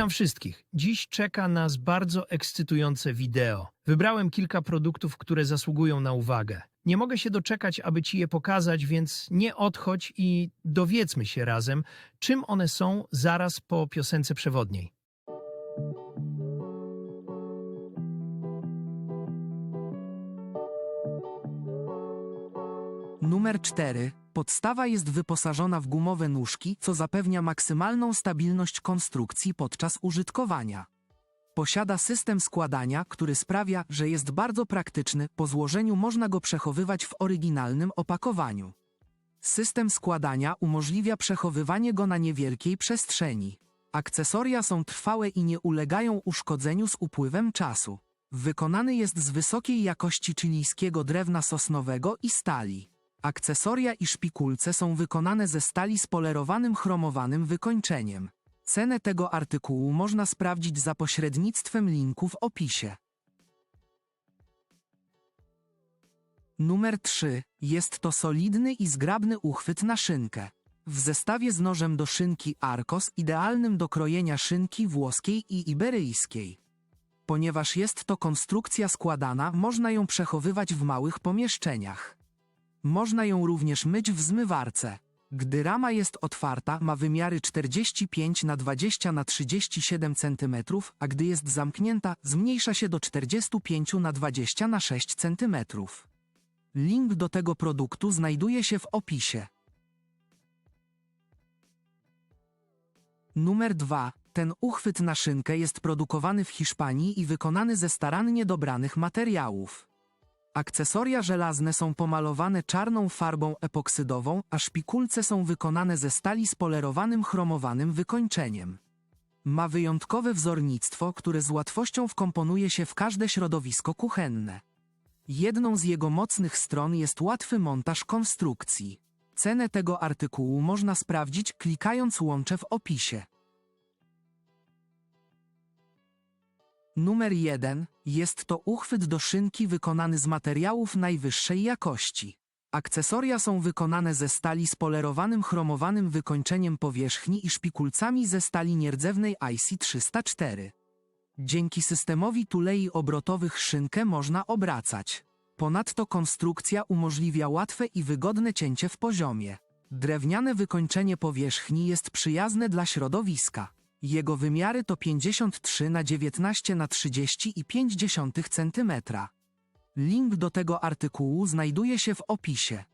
Witam wszystkich. Dziś czeka nas bardzo ekscytujące wideo. Wybrałem kilka produktów, które zasługują na uwagę. Nie mogę się doczekać, aby Ci je pokazać, więc nie odchodź i dowiedzmy się razem, czym one są zaraz po piosence przewodniej. Numer 4. Podstawa jest wyposażona w gumowe nóżki, co zapewnia maksymalną stabilność konstrukcji podczas użytkowania. Posiada system składania, który sprawia, że jest bardzo praktyczny, po złożeniu można go przechowywać w oryginalnym opakowaniu. System składania umożliwia przechowywanie go na niewielkiej przestrzeni. Akcesoria są trwałe i nie ulegają uszkodzeniu z upływem czasu. Wykonany jest z wysokiej jakości chilijskiego drewna sosnowego i stali. Akcesoria i szpikulce są wykonane ze stali z polerowanym chromowanym wykończeniem. Cenę tego artykułu można sprawdzić za pośrednictwem linku w opisie. Numer 3. Jest to solidny i zgrabny uchwyt na szynkę. W zestawie z nożem do szynki Arcos idealnym do krojenia szynki włoskiej i iberyjskiej. Ponieważ jest to konstrukcja składana, można ją przechowywać w małych pomieszczeniach. Można ją również myć w zmywarce. Gdy rama jest otwarta, ma wymiary 45 na 20 na 37 cm, a gdy jest zamknięta, zmniejsza się do 45 na 20 na 6 cm. Link do tego produktu znajduje się w opisie. Numer 2. Ten uchwyt na szynkę jest produkowany w Hiszpanii i wykonany ze starannie dobranych materiałów. Akcesoria żelazne są pomalowane czarną farbą epoksydową, a szpikulce są wykonane ze stali z polerowanym chromowanym wykończeniem. Ma wyjątkowe wzornictwo, które z łatwością wkomponuje się w każde środowisko kuchenne. Jedną z jego mocnych stron jest łatwy montaż konstrukcji. Cenę tego artykułu można sprawdzić klikając łącze w opisie. Numer 1. Jest to uchwyt do szynki wykonany z materiałów najwyższej jakości. Akcesoria są wykonane ze stali z polerowanym chromowanym wykończeniem powierzchni i szpikulcami ze stali nierdzewnej IC304. Dzięki systemowi tulei obrotowych szynkę można obracać. Ponadto konstrukcja umożliwia łatwe i wygodne cięcie w poziomie. Drewniane wykończenie powierzchni jest przyjazne dla środowiska. Jego wymiary to 53 na 19 na 30,5 cm. Link do tego artykułu znajduje się w opisie.